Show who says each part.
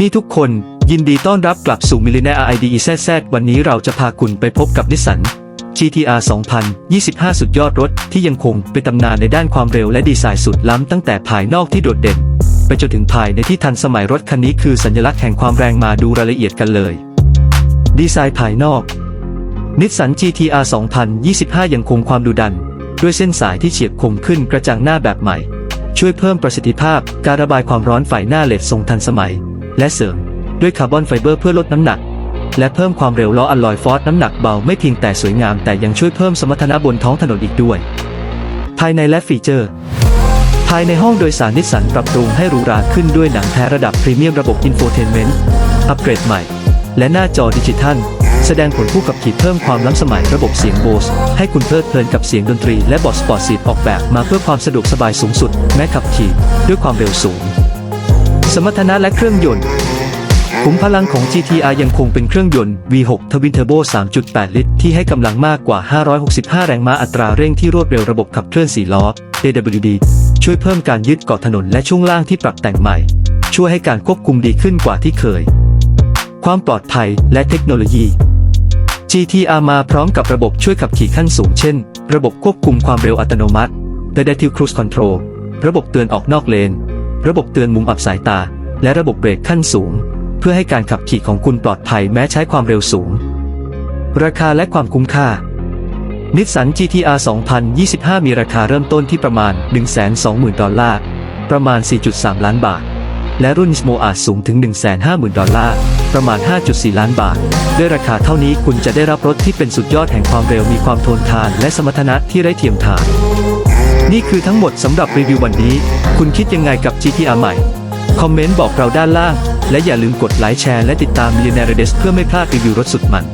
Speaker 1: นี่ทุกคนยินดีต้อนรับกลับสู่ Millionaire IDEZZ วันนี้เราจะพาคุณไปพบกับนิสสัน GTR 2025 สุดยอดรถที่ยังคงเป็นตำนานในด้านความเร็วและดีไซน์สุดล้ำตั้งแต่ภายนอกที่โดดเด่น ไปจนถึงภายในที่ทันสมัยรถคันนี้คือสัญลักษณ์แห่งความแรงมาดูรายละเอียดกันเลย ดีไซน์ภายนอกนิสสัน GTR 2025 ยังคงความดุดัน ด้วยเส้นสายที่เฉียบคมขึ้นกระจังหน้าแบบใหม่ ช่วยเพิ่มประสิทธิภาพการระบายความร้อนฝ่ายหน้าเลดทรงทันสมัย และเสริมด้วยคาร์บอนไฟเบอร์เพื่อลดน้ำหนัก และเพิ่มความเร็วล้ออัลลอยฟอร์ดน้ำหนักเบาไม่เพียงแต่สวยงามแต่ยังช่วยเพิ่มสมรรถนะบนท้องถนนอีกด้วย ภายในและฟีเจอร์ ภายในห้องโดยสารนิสสันปรับปรุงให้หรูหราขึ้นด้วยหนังแท้ระดับพรีเมียมระบบอินโฟเทนเมนต์อัปเกรดใหม่ และหน้าจอดิจิทัล แสดงผลผู้ขับขี่เพิ่มความล้ำสมัยระบบเสียงโบสให้คุณเพลิดเพลินกับเสียงดนตรีและบอสปอร์ตซีออกแบบมาเพื่อความสะดวกสบายสูงสุดแม้ขับขี่ด้วยความเร็วสูง สมรรถนะและเครื่องยนต์ขุมพลังของ GTR ยังคงเป็นเครื่องยนต์ V6 ทวินเทอร์โบ3.8 ลิตร ที่ให้กำลังมากกว่า 565 แรงม้าอัตราเร่งที่รวดเร็วระบบขับเคลื่อน4ล้อ AWD ช่วยเพิ่มการยึดเกาะถนนและช่วงล่างที่ปรับแต่งใหม่ ช่วยให้การควบคุมดีขึ้นกว่าที่เคย ความปลอดภัยและเทคโนโลยี GTR มาพร้อมกับระบบช่วยขับขี่ขั้นสูงเช่น ระบบควบคุมความเร็วอัตโนมัติ Adaptive Cruise Control ระบบเตือนออกนอกเลน ระบบเตือนมุมอับสายตา และระบบเบรกขั้นสูง เพื่อให้การขับขี่ของคุณปลอดภัยแม้ใช้ความเร็วสูง ราคาและความคุ้มค่านิสสัน GTR 2025 มีราคาเริ่มต้นที่ประมาณ 120,000 ดอลลาร์ ประมาณ 4.3 ล้านบาท และรุ่น Nismo อาจสูงถึง 150,000 ดอลลาร์ ประมาณ 5.4 ล้านบาท ด้วยราคาเท่านี้คุณจะได้รับรถที่เป็นสุดยอดแห่งความเร็วมีความทนทานและสมรรถนะที่ไร้เทียมทาน นี่คือทั้งหมดสำหรับรีวิววันนี้ คุณคิดยังไงกับ GTR ใหม่ คอมเมนต์บอกเราด้านล่าง และอย่าลืมกดไลค์แชร์และติดตาม Millionaire d e s เพื่อไม่พลาดรีวิวรถสุดมัน